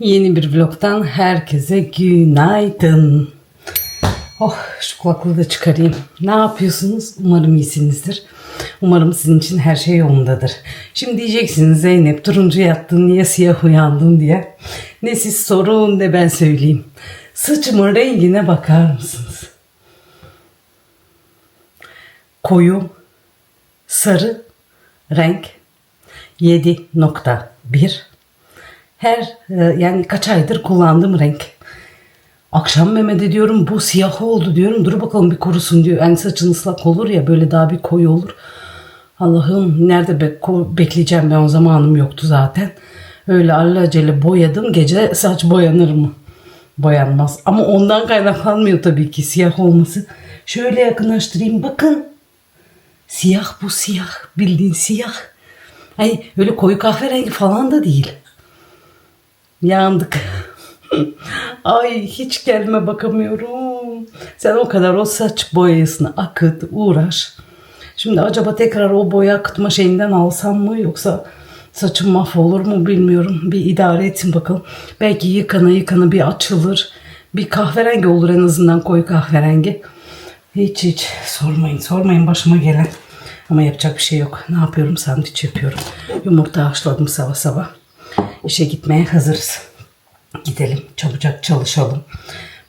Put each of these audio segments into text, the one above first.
Yeni bir vlogtan herkese günaydın. Oh şu kulaklığı da çıkarayım. Ne yapıyorsunuz? Umarım iyisinizdir. Umarım sizin için her şey yolundadır. Şimdi diyeceksiniz Zeynep turuncu yattın niye siyah uyandın diye. Ne siz sorun ne ben söyleyeyim. Saçımın rengine bakar mısınız? Koyu sarı renk 7.1 her e, yani kaç aydır kullandığım renk. Akşam Mehmet'e diyorum bu siyah oldu diyorum. Dur bakalım bir kurusun diyor. Yani saçın ıslak olur ya böyle daha bir koyu olur. Allah'ım nerede be- bekleyeceğim ben o zamanım yoktu zaten. Öyle alelacele boyadım. Gece saç boyanır mı? Boyanmaz. Ama ondan kaynaklanmıyor tabii ki siyah olması. Şöyle yakınlaştırayım. Bakın. Siyah bu siyah. Bildiğin siyah. Ay öyle koyu kahverengi falan da değil. Yandık. Ay hiç kendime bakamıyorum. Sen o kadar o saç boyasını akıt, uğraş. Şimdi acaba tekrar o boya akıtma şeyinden alsam mı yoksa saçım mahvolur mu bilmiyorum. Bir idare etsin bakalım. Belki yıkana yıkana bir açılır. Bir kahverengi olur en azından koyu kahverengi. Hiç hiç sormayın sormayın başıma gelen. Ama yapacak bir şey yok. Ne yapıyorum? Sandviç yapıyorum. Yumurta haşladım sabah sabah. İşe gitmeye hazırız. Gidelim çabucak çalışalım.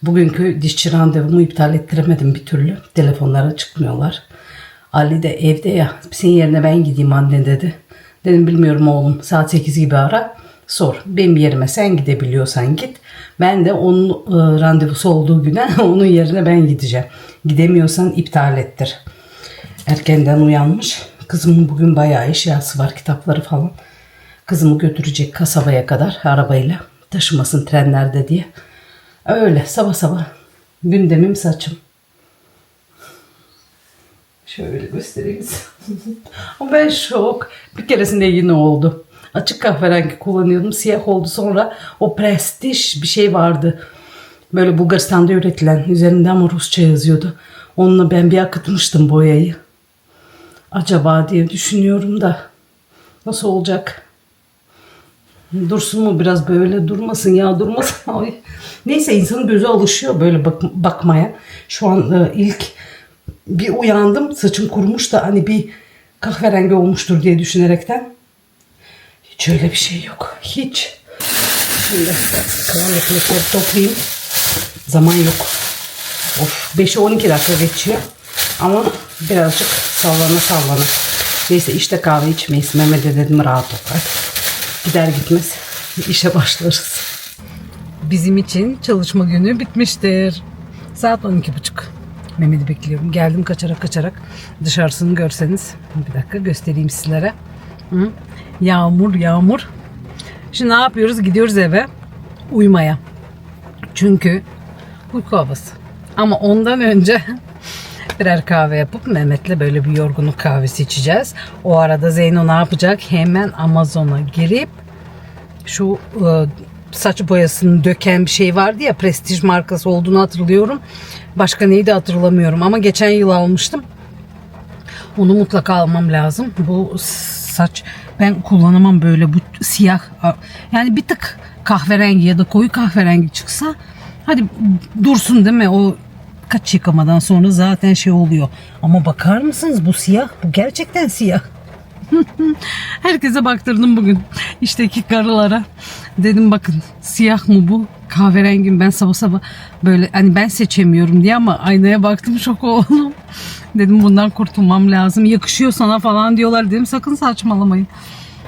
Bugünkü dişçi randevumu iptal ettiremedim bir türlü. Telefonlara çıkmıyorlar. Ali de evde ya. Senin yerine ben gideyim anne dedi. Dedim bilmiyorum oğlum saat 8 gibi ara. Sor. Benim yerime sen gidebiliyorsan git. Ben de onun e, randevusu olduğu güne onun yerine ben gideceğim. Gidemiyorsan iptal ettir. Erkenden uyanmış. Kızımın bugün bayağı eşyası var kitapları falan. Kızımı götürecek kasabaya kadar arabayla taşımasın trenlerde diye. Öyle sabah sabah gündemim saçım. Şöyle göstereyim. Ama ben şok. Bir keresinde yine oldu. Açık kahverengi kullanıyordum. Siyah oldu. Sonra o prestij bir şey vardı. Böyle Bulgaristan'da üretilen. Üzerinde ama Rusça yazıyordu. Onunla ben bir akıtmıştım boyayı. Acaba diye düşünüyorum da. Nasıl olacak? Dursun mu biraz böyle durmasın ya durmasın. Neyse insanın gözü alışıyor böyle bak- bakmaya. Şu an e, ilk bir uyandım saçım kurumuş da hani bir kahverengi olmuştur diye düşünerekten. Hiç öyle bir şey yok. Hiç. Şimdi kalan ekmekleri toplayayım. Zaman yok. Of 5'e 12 dakika geçiyor. Ama birazcık sallana sallana. Neyse işte kahve içmeyiz. Mehmet'e dedim rahat ol. Hadi. Gider gitmez işe başlarız. Bizim için çalışma günü bitmiştir. Saat 12.30. Mehmet'i bekliyorum. Geldim kaçarak kaçarak. Dışarısını görseniz. Bir dakika göstereyim sizlere. Hı? Yağmur yağmur. Şimdi ne yapıyoruz? Gidiyoruz eve uyumaya. Çünkü uyku havası. Ama ondan önce birer kahve yapıp Mehmet'le böyle bir yorgunluk kahvesi içeceğiz. O arada Zeyno ne yapacak? Hemen Amazon'a girip şu e, saç boyasını döken bir şey vardı ya prestij markası olduğunu hatırlıyorum. Başka neydi hatırlamıyorum ama geçen yıl almıştım. Onu mutlaka almam lazım. Bu saç ben kullanamam böyle bu siyah. Yani bir tık kahverengi ya da koyu kahverengi çıksa hadi dursun değil mi? O kaç yıkamadan sonra zaten şey oluyor. Ama bakar mısınız bu siyah? Bu gerçekten siyah. Herkese baktırdım bugün. İşteki karılara. Dedim bakın siyah mı bu? Kahverengi mi? Ben sabah sabah böyle hani ben seçemiyorum diye ama aynaya baktım şok oldum. Dedim bundan kurtulmam lazım. Yakışıyor sana falan diyorlar. Dedim sakın saçmalamayın.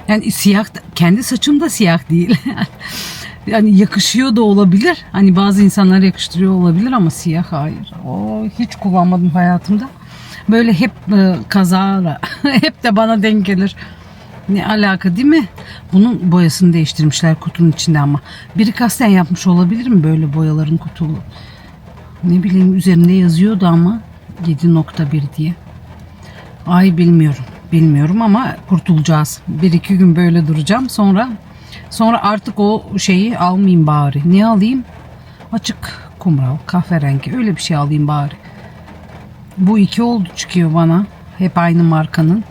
Yani siyah kendi saçım da siyah değil. yani yakışıyor da olabilir. Hani bazı insanlar yakıştırıyor olabilir ama siyah hayır. O hiç kullanmadım hayatımda. Böyle hep e, kazara, hep de bana denk gelir. Ne alaka değil mi? Bunun boyasını değiştirmişler kutunun içinde ama. Biri kasten yapmış olabilir mi böyle boyaların kutulu? Ne bileyim üzerinde yazıyordu ama 7.1 diye. Ay bilmiyorum. Bilmiyorum ama kurtulacağız. Bir iki gün böyle duracağım. Sonra sonra artık o şeyi almayayım bari. Ne alayım? Açık kumral, kahverengi öyle bir şey alayım bari. Bu iki oldu çıkıyor bana. Hep aynı markanın.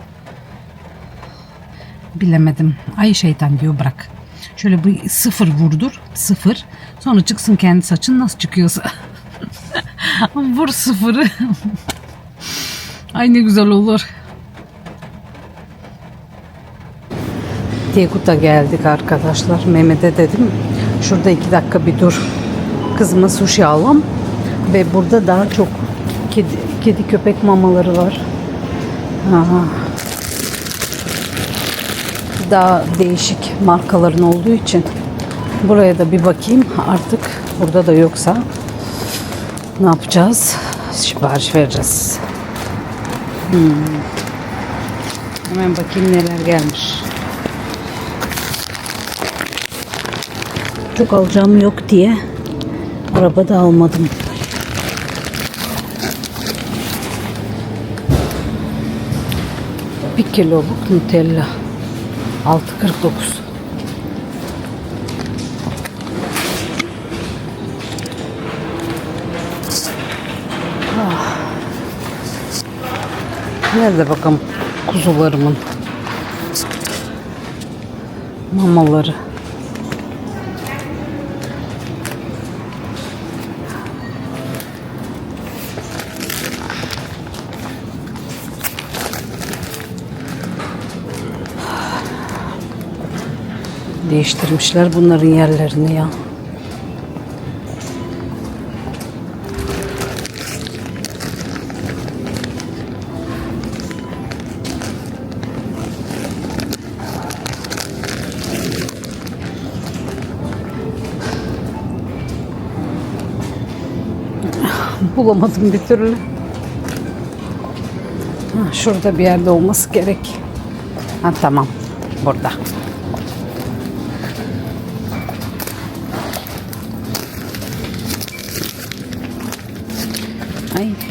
Bilemedim. Ay şeytan diyor bırak. Şöyle bir sıfır vurdur. Sıfır. Sonra çıksın kendi saçın nasıl çıkıyorsa. Vur sıfırı. Ay ne güzel olur. Tekut'a geldik arkadaşlar. Mehmet'e dedim. Şurada iki dakika bir dur. Kızıma sushi alalım. Ve burada daha çok kedi, kedi köpek mamaları var. Aha. Daha değişik markaların olduğu için buraya da bir bakayım. Artık burada da yoksa ne yapacağız? Sipariş vereceğiz. Hmm. Hemen bakayım neler gelmiş. Çok alacağım yok diye arabada almadım. Bir kiloluk Nutella. 6.49. Ah. Nerede bakalım kuzularımın mamaları. Değiştirmişler bunların yerlerini ya. Bulamadım bir türlü. Ha, Şurada bir yerde olması gerek. Ha tamam. Burada.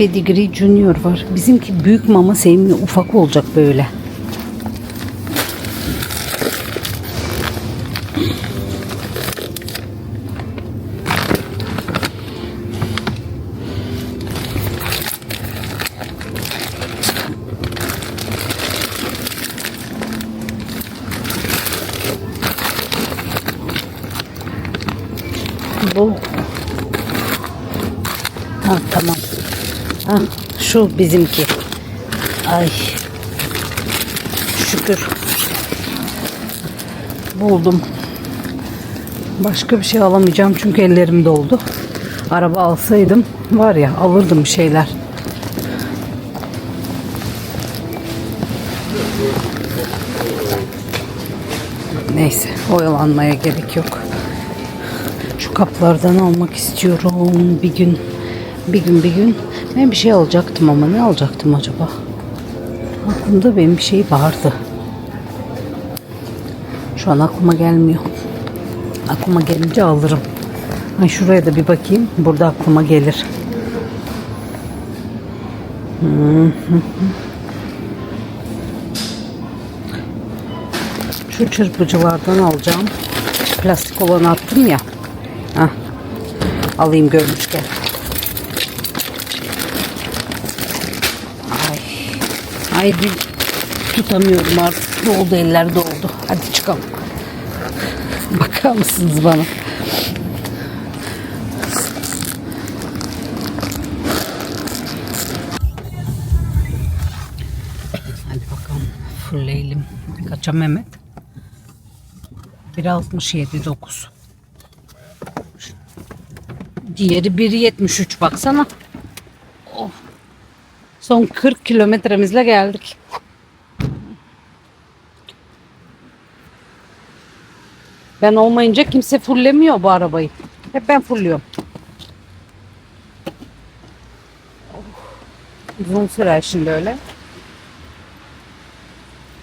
Pedigree Junior var. Bizimki büyük mama sevmiyor. Ufak olacak böyle. Bu Ha tamam. Ha şu bizimki. Ay. Şükür. Buldum. Başka bir şey alamayacağım çünkü ellerim doldu. Araba alsaydım var ya alırdım şeyler. Neyse oyalanmaya gerek yok. Şu kaplardan almak istiyorum bir gün. Bir gün bir gün. Ben bir şey alacaktım ama ne alacaktım acaba? Aklımda benim bir şey vardı. Şu an aklıma gelmiyor. Aklıma gelince alırım. Ay şuraya da bir bakayım. Burada aklıma gelir. Şu çırpıcılardan alacağım. Plastik olanı attım ya. Hah. Alayım görmüşken. Ay bir tutamıyorum artık. Doldu eller doldu. Hadi çıkalım. Bakar mısınız bana? Hadi bakalım. Fullleyelim. Kaça Mehmet? 1.67.9 Diğeri 1.73 baksana. Son 40 kilometremizle geldik. Ben olmayınca kimse fullemiyor bu arabayı. Hep ben fulluyorum. Oh. Uzun sürer şimdi öyle.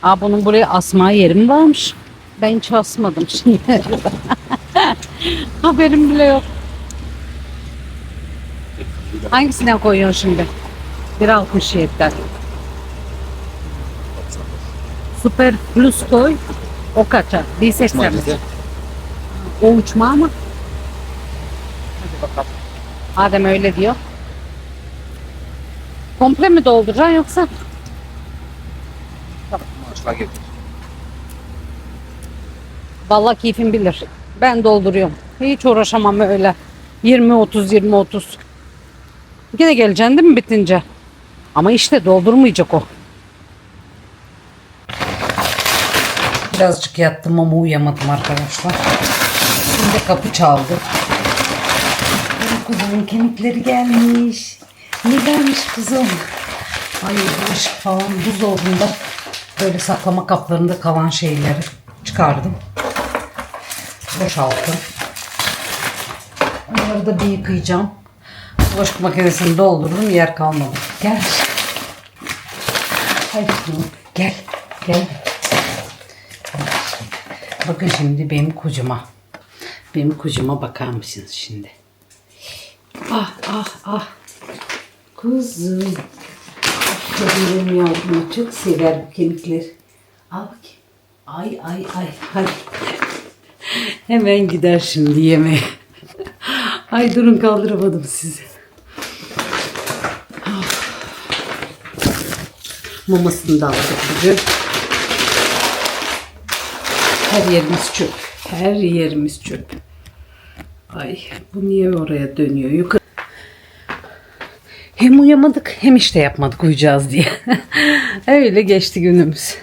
Aa bunun buraya asma yeri mi varmış? Ben hiç asmadım şimdi. Haberim bile yok. Hangisinden koyuyorsun şimdi? 1.67'den. Süper Plus koy. O kaça? 1.80 mi? O uçma mı? Hadi bakalım. Öyle diyor. Komple mi dolduracaksın yoksa? Getir. Vallahi keyfim bilir. Ben dolduruyorum. Hiç uğraşamam öyle. 20-30, 20-30. Yine geleceksin değil mi bitince? Ama işte doldurmayacak o. Birazcık yattım ama uyuyamadım arkadaşlar. Şimdi kapı çaldı. Kuzumun kemikleri gelmiş. Ne gelmiş kuzum? Ay bulaşık falan buzdolabında böyle saklama kaplarında kalan şeyleri çıkardım. Boşalttım. Onları da bir yıkayacağım. Bulaşık makinesini doldururum yer kalmadı. Gel. Kuzum, gel. Gel. Bakın şimdi benim kucuma. Benim kucuma bakar mısınız şimdi? Ah ah ah. Kuzum. Aferin yavrum. Çok sever bu kemikler. Al bakayım. Ay ay ay. Hadi. Hemen gider şimdi yemeğe. Ay durun kaldıramadım sizi. Ah. Mamasını da aldık bugün. Her yerimiz çöp. Her yerimiz çöp. Ay bu niye oraya dönüyor? Yukarı. Hem uyamadık hem işte yapmadık uyuyacağız diye. Öyle geçti günümüz.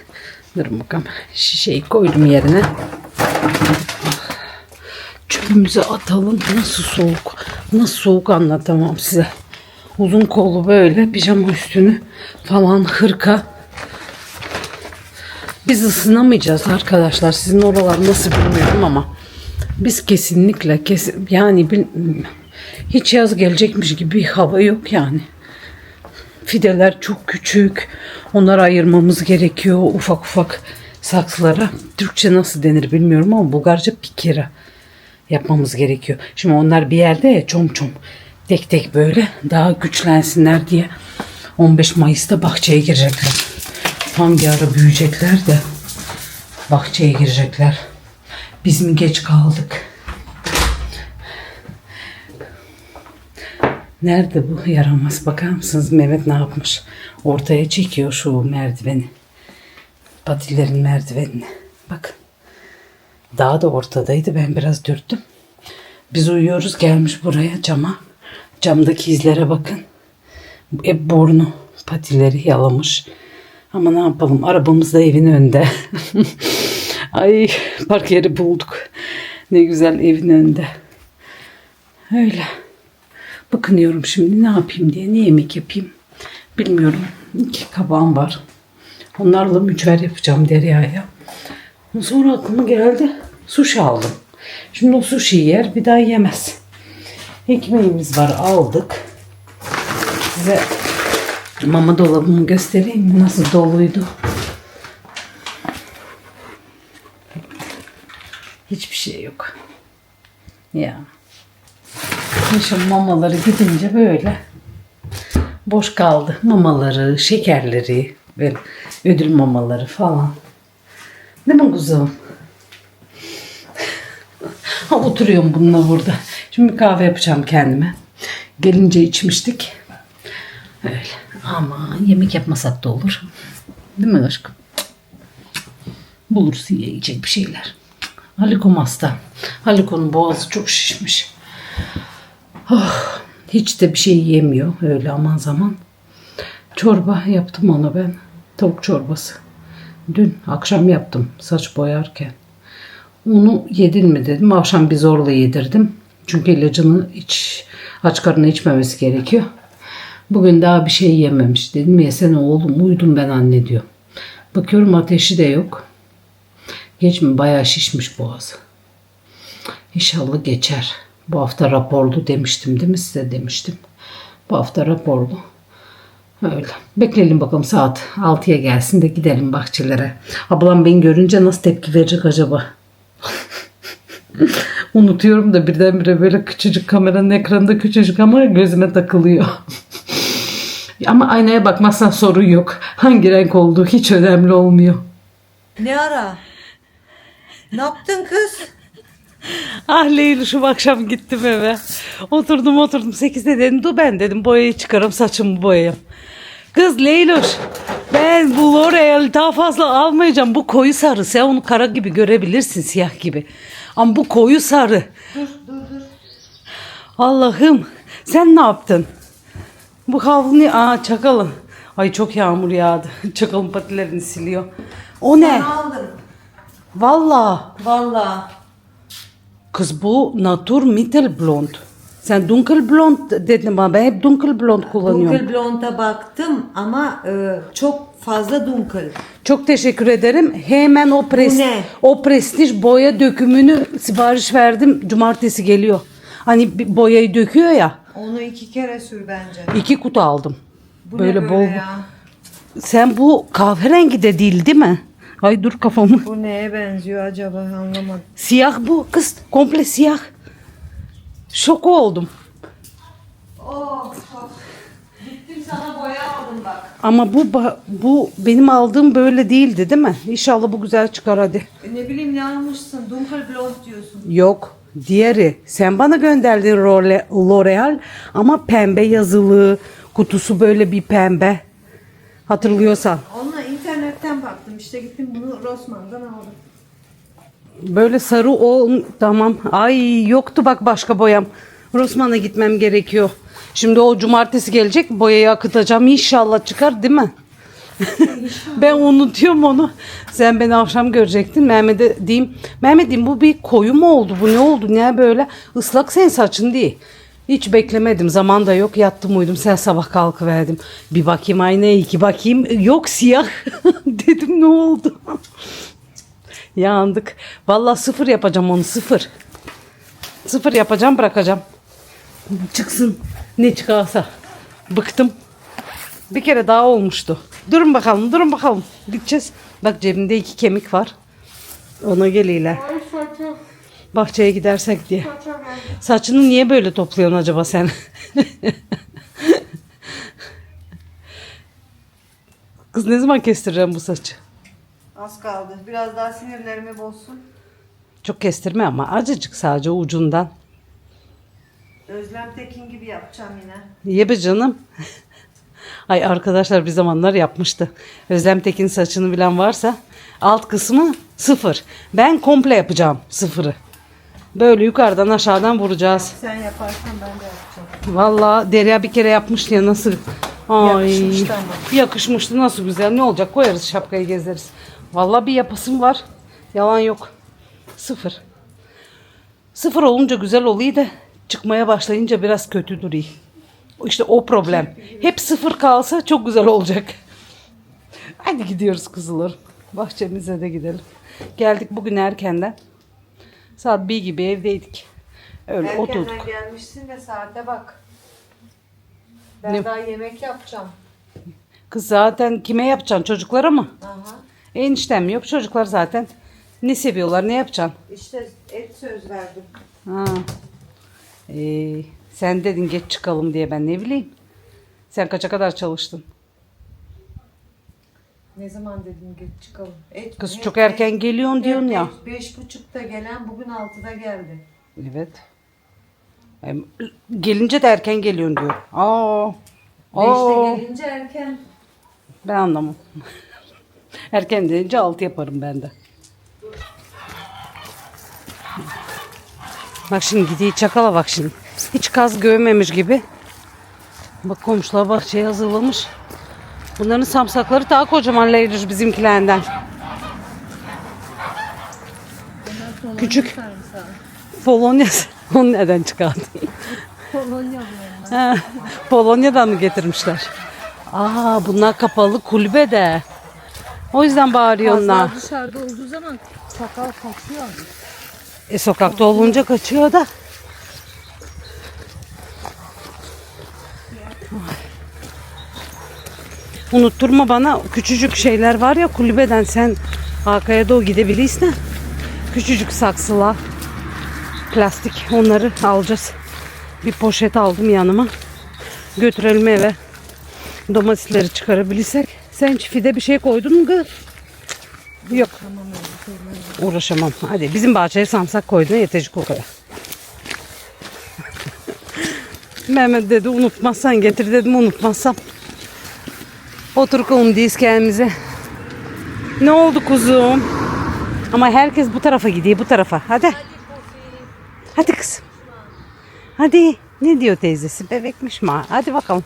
Durun bakalım. Şişeyi koydum yerine. Çöpümüzü atalım. Nasıl soğuk. Nasıl soğuk anlatamam size. Uzun kollu böyle pijama üstünü falan hırka. Biz ısınamayacağız arkadaşlar. Sizin oralar nasıl bilmiyorum ama biz kesinlikle kesin yani hiç yaz gelecekmiş gibi bir hava yok yani. Fideler çok küçük. Onları ayırmamız gerekiyor ufak ufak saksılara. Türkçe nasıl denir bilmiyorum ama Bulgarca pikira yapmamız gerekiyor. Şimdi onlar bir yerde ya çom çom tek tek böyle daha güçlensinler diye 15 Mayıs'ta bahçeye girecekler. Hangi ara büyüyecekler de bahçeye girecekler. Biz mi geç kaldık? Nerede bu yaramaz? Bakar mısınız Mehmet ne yapmış? Ortaya çekiyor şu merdiveni. Patilerin merdivenini. Bakın. Daha da ortadaydı. Ben biraz dürttüm. Biz uyuyoruz gelmiş buraya cama. Camdaki izlere bakın. Hep burnu patileri yalamış. Ama ne yapalım arabamız da evin önünde. Ay park yeri bulduk. Ne güzel evin önünde. Öyle. Bakınıyorum şimdi ne yapayım diye. Ne yemek yapayım bilmiyorum. İki kabağım var. Onlarla mücver yapacağım Derya'ya. Sonra aklıma geldi. Sushi aldım. Şimdi o sushi yer bir daha yemez. Ekmeğimiz var aldık. Size mama dolabımı göstereyim mi? Nasıl doluydu. Hiçbir şey yok. Ya. Şimdi mamaları gidince böyle boş kaldı. Mamaları, şekerleri, böyle ödül mamaları falan. Değil mi kuzum? Oturuyorum bununla burada. Şimdi kahve yapacağım kendime. Gelince içmiştik. Öyle. Ama yemek yapmasak da olur. Değil mi aşkım? Buluruz yiyecek bir şeyler. Halikom hasta. Haliko'nun boğazı çok şişmiş. Oh, hiç de bir şey yemiyor öyle aman zaman. Çorba yaptım ona ben. Tavuk çorbası. Dün akşam yaptım saç boyarken. Onu yedin mi dedim. Akşam bir zorla yedirdim. Çünkü ilacını iç, aç karnına içmemesi gerekiyor. Bugün daha bir şey yememiş. Dedim yesene oğlum uyudum ben anne diyor. Bakıyorum ateşi de yok. Geç mi? Bayağı şişmiş boğazı. İnşallah geçer. Bu hafta raporlu demiştim değil mi size demiştim. Bu hafta raporlu. Öyle. Bekleyelim bakalım saat 6'ya gelsin de gidelim bahçelere. Ablam beni görünce nasıl tepki verecek acaba? Unutuyorum da birdenbire böyle küçücük kameranın ekranında küçücük ama gözüme takılıyor. ama aynaya bakmazsan sorun yok. Hangi renk olduğu hiç önemli olmuyor. Ne ara? Ne yaptın kız? Ah Leyli şu akşam gittim eve. Oturdum oturdum 8'de dedim dur ben dedim boyayı çıkarım saçımı boyayayım. Kız Leyluş ben Ben bu L'Oreal daha fazla almayacağım. Bu koyu sarı. Sen onu kara gibi görebilirsin siyah gibi. Ama bu koyu sarı. Dur dur dur. Allah'ım sen ne yaptın? Bu havlu? Aa çakalın. Ay çok yağmur yağdı. Çakalın patilerini siliyor. O ne? Ben aldım. Valla. Valla. Kız bu Natur Mittelblond. Sen dunkelblond dedin bana. Ben hep dunkelblond kullanıyorum. Dunkel blonda baktım ama e, çok fazla dunkel. Çok teşekkür ederim. Hemen o pres ne? o prestij boya dökümünü sipariş verdim. Cumartesi geliyor. Hani bir boyayı döküyor ya. Onu iki kere sür bence. iki kutu aldım. Bu böyle, ne bol. böyle ya? Sen bu kahverengi de değil değil mi? Ay dur kafamı. Bu neye benziyor acaba anlamadım. Siyah bu kız. Komple siyah. Şok oldum. Oh, oh. Gittim sana boya aldım bak. Ama bu bu benim aldığım böyle değildi değil mi? İnşallah bu güzel çıkar hadi. E, ne bileyim ne almışsın? Dunkel blond diyorsun. Yok. Diğeri. Sen bana gönderdin L'Oreal ama pembe yazılı. Kutusu böyle bir pembe. Hatırlıyorsan. Onunla internetten baktım. İşte gittim bunu Rossmann'dan aldım. Böyle sarı o tamam. Ay yoktu bak başka boyam. Rossmann'a gitmem gerekiyor. Şimdi o cumartesi gelecek boyayı akıtacağım. İnşallah çıkar değil mi? ben unutuyorum onu. Sen beni akşam görecektin. Mehmet'e diyeyim. Mehmet bu bir koyu mu oldu? Bu ne oldu? Niye böyle? Islak sen saçın değil. Hiç beklemedim. Zaman da yok. Yattım uyudum. Sen sabah kalkıverdim. Bir bakayım aynaya iki bakayım. Yok siyah. Dedim ne oldu? Yandık. Vallahi sıfır yapacağım onu sıfır. Sıfır yapacağım bırakacağım. Çıksın ne çıkarsa. Bıktım. Bir kere daha olmuştu. Durun bakalım durun bakalım. Gideceğiz. Bak cebimde iki kemik var. Ona geliyle. Bahçeye gidersek diye. Saçını niye böyle topluyorsun acaba sen? Kız ne zaman kestireceğim bu saçı? Az kaldı. Biraz daha sinirlerimi bozsun. Çok kestirme ama acıcık sadece ucundan. Özlem Tekin gibi yapacağım yine. Ye be canım. Ay arkadaşlar bir zamanlar yapmıştı. Özlem Tekin saçını bilen varsa alt kısmı sıfır. Ben komple yapacağım sıfırı. Böyle yukarıdan aşağıdan vuracağız. Sen yaparsan ben de yapacağım. Vallahi Derya bir kere yapmıştı ya nasıl? Ay, Yakışmıştı ama. Yakışmıştı nasıl güzel. Ne olacak koyarız şapkayı gezeriz. Vallahi bir yapısım var. Yalan yok. Sıfır. Sıfır olunca güzel oluyor da çıkmaya başlayınca biraz kötü duruyor. İşte o problem. Hep sıfır kalsa çok güzel olacak. Hadi gidiyoruz kızılır. Bahçemize de gidelim. Geldik bugün erkenden. Saat bir gibi evdeydik. Öyle Erkenden oturduk. gelmişsin de saate bak. Ben Ne? daha yemek yapacağım. Kız zaten kime yapacaksın? Çocuklara mı? Aha. Eniştem yok. Çocuklar zaten ne seviyorlar ne yapacaksın? İşte et söz verdim. Ha. Ee, sen dedin geç çıkalım diye ben ne bileyim. Sen kaça kadar çalıştın? Ne zaman dedim geç çıkalım. Et, Kız hep çok erken geliyorsun hep diyorsun ya. beş- Beş buçukta gelen bugün altıda geldi. Evet. Hem gelince de erken geliyorsun diyor. Aa. Beşte Aa. gelince erken. Ben anlamam. Erken deyince altı yaparım ben de. Bak şimdi gidiyor çakala bak şimdi. Hiç kaz göğmemiş gibi. Bak komşular bahçeye hazırlamış. Bunların samsakları daha kocaman leydir bizimkilerinden. Küçük. Polonya. Onu neden çıkardın? Polonya Ha, Polonya'dan mı getirmişler? Aa bunlar kapalı kulübe de. O yüzden bağırıyor onlar. dışarıda olduğu zaman sakal kaçıyor. E sokakta olunca kaçıyor da. Unutturma bana küçücük şeyler var ya kulübeden sen arkaya doğru gidebilirsin. Küçücük saksılar. Plastik onları alacağız. Bir poşet aldım yanıma. Götürelim eve. Domatesleri çıkarabilirsek. Sen çifide bir şey koydun mu kız? Yok. Uğraşamam. Hadi bizim bahçeye samsak koydun yetecek o kadar. Mehmet dedi unutmazsan getir dedim unutmazsam. Oturalım diyiz kendimize. Ne oldu kuzum? Ama herkes bu tarafa gidiyor bu tarafa. Hadi. Hadi kızım. Hadi. Ne diyor teyzesi? Bebekmiş mi? Hadi bakalım.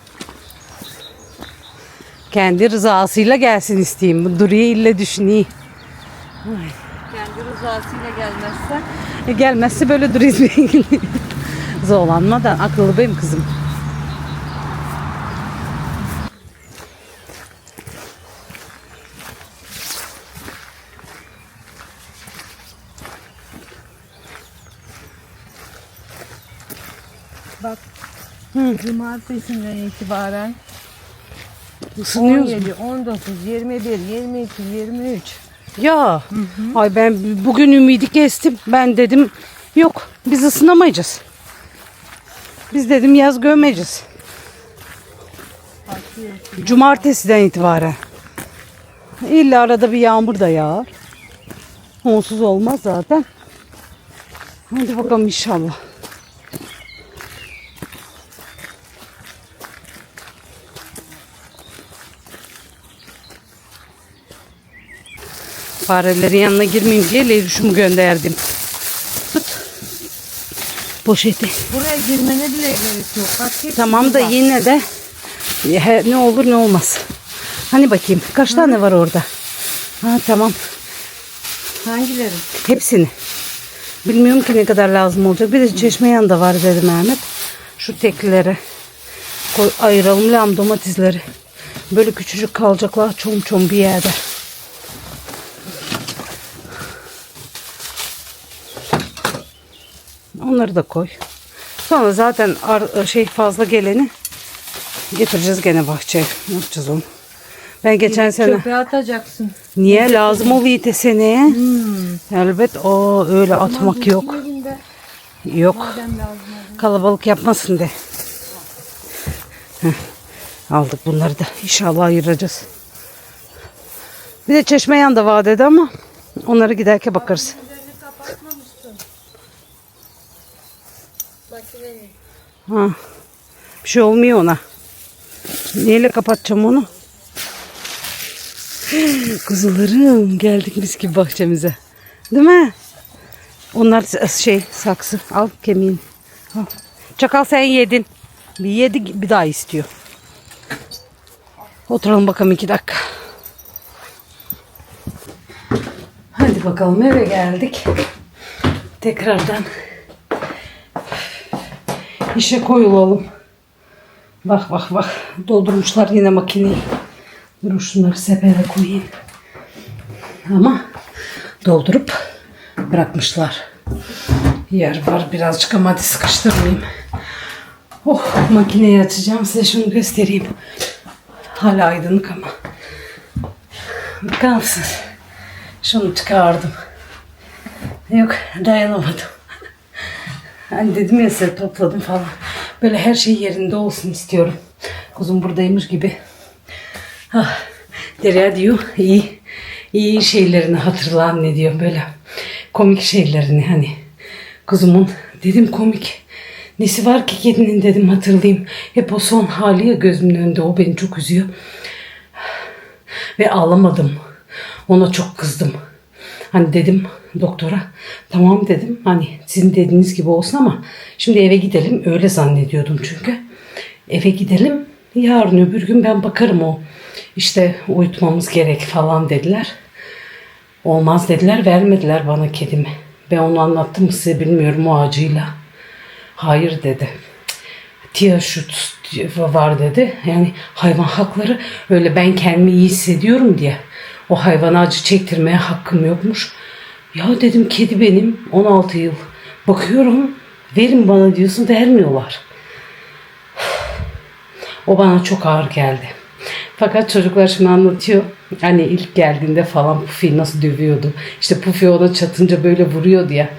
Kendi rızasıyla gelsin isteyeyim. Bu Duriye ille düşüneyim. Kendi rızasıyla gelmezse. E gelmezse böyle duruyuz bir Zorlanmadan akıllı benim kızım. Bak. Cumartesinden itibaren Isınıyoruz mu? 17, 19, 21, 22, 23. Ya. Ay ben bugün ümidi kestim. Ben dedim yok biz ısınamayacağız. Biz dedim yaz gömeceğiz. Cumartesiden itibaren. İlla arada bir yağmur da yağar. Onsuz olmaz zaten. Hadi bakalım inşallah. Farelerin yanına girmeyeyim diye Leylüş'ümü gönderdim. Tut. Poşeti. Buraya girmene bile gerek yok. Bak Tamam da burada. yine de he- ne olur ne olmaz. Hani bakayım kaç tane var orada? Ha tamam. Hangileri? Hepsini. Bilmiyorum ki ne kadar lazım olacak. Bir de çeşme yanında var dedi Mehmet. Şu teklilere koy, ayıralım lam domatesleri. Böyle küçücük kalacaklar çom çom bir yerde. Onları da koy. Sonra zaten ar- şey fazla geleni getireceğiz gene bahçeye. Ne yapacağız onu? Ben geçen sene Çöpe atacaksın. Niye lazım oluyor de seneye? Elbet o öyle atmak yok. Yok. Kalabalık yapmasın de. Heh, Aldık bunları da. İnşallah ayıracağız. Bir de çeşme yanında vadede ama onları giderken bakarız. Ha. Bir şey olmuyor ona. Neyle kapatacağım onu? Kuzularım geldik mis gibi bahçemize. Değil mi? Onlar şey saksı. Al kemiğini. Al. Çakal sen yedin. Bir yedi bir daha istiyor. Oturalım bakalım iki dakika. Hadi bakalım eve geldik. Tekrardan işe koyulalım. Bak bak bak doldurmuşlar yine makineyi. Dur şunları sepere koyayım. Ama doldurup bırakmışlar. Yer var birazcık ama hadi sıkıştırmayayım. Oh makineyi açacağım size şunu göstereyim. Hala aydınlık ama. Bakar mısınız? Şunu çıkardım. Yok dayanamadım. Hani dedim ya size topladım falan. Böyle her şey yerinde olsun istiyorum. Kuzum buradaymış gibi. Ah, Derya diyor iyi. İyi şeylerini hatırla anne diyor böyle. Komik şeylerini hani. Kuzumun dedim komik. Nesi var ki kedinin dedim hatırlayayım. Hep o son hali ya gözümün önünde o beni çok üzüyor. Ve ağlamadım. Ona çok kızdım hani dedim doktora tamam dedim hani sizin dediğiniz gibi olsun ama şimdi eve gidelim öyle zannediyordum çünkü eve gidelim yarın öbür gün ben bakarım o işte uyutmamız gerek falan dediler. Olmaz dediler vermediler bana kedimi. Ben onu anlattım mı size bilmiyorum o acıyla. Hayır dedi. Tia şut var dedi. Yani hayvan hakları öyle ben kendimi iyi hissediyorum diye. O hayvana acı çektirmeye hakkım yokmuş. Ya dedim kedi benim 16 yıl. Bakıyorum verin bana diyorsun vermiyorlar. O bana çok ağır geldi. Fakat çocuklar şimdi anlatıyor. Hani ilk geldiğinde falan Pufi nasıl dövüyordu. İşte Pufi ona çatınca böyle vuruyordu ya.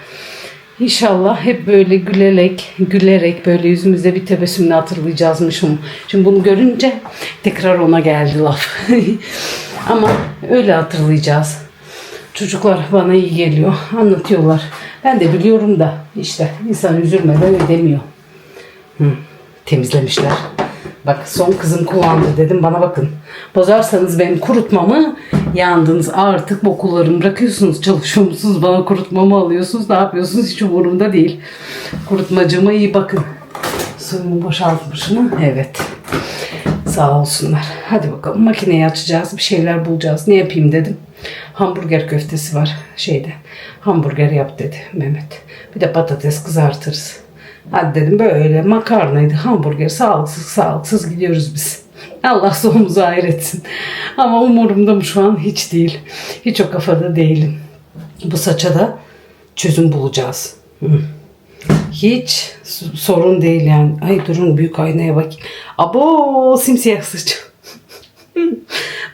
İnşallah hep böyle gülerek, gülerek böyle yüzümüzde bir tebessümle hatırlayacağızmışım. Şimdi bunu görünce tekrar ona geldi laf. Ama öyle hatırlayacağız. Çocuklar bana iyi geliyor. Anlatıyorlar. Ben de biliyorum da işte insan üzülmeden ödemiyor. Hı, temizlemişler. Bak son kızım kullandı dedim bana bakın. Bozarsanız benim kurutmamı yandınız artık bokularımı bırakıyorsunuz çalışıyor musunuz bana kurutmamı alıyorsunuz ne yapıyorsunuz hiç umurumda değil. Kurutmacıma iyi bakın. Suyumu boşaltmış mı? Evet. Sağ olsunlar. Hadi bakalım makineyi açacağız. Bir şeyler bulacağız. Ne yapayım dedim. Hamburger köftesi var şeyde. Hamburger yap dedi Mehmet. Bir de patates kızartırız. Hadi dedim böyle makarnaydı hamburger sağlıksız sağlıksız gidiyoruz biz. Allah sonumuzu hayretsin. Ama umurumda mı şu an hiç değil. Hiç o kafada değilim. Bu saça da çözüm bulacağız. Hiç sorun değil yani. Ay durun büyük aynaya bak. Abo simsiyah saç.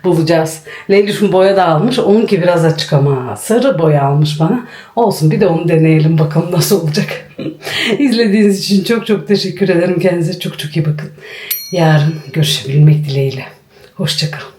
Bulacağız. Leylüş'ün boya da almış. Onunki biraz açık ama sarı boya almış bana. Olsun bir de onu deneyelim bakalım nasıl olacak. İzlediğiniz için çok çok teşekkür ederim. Kendinize çok çok iyi bakın. Yarın görüşebilmek dileğiyle. Hoşçakalın.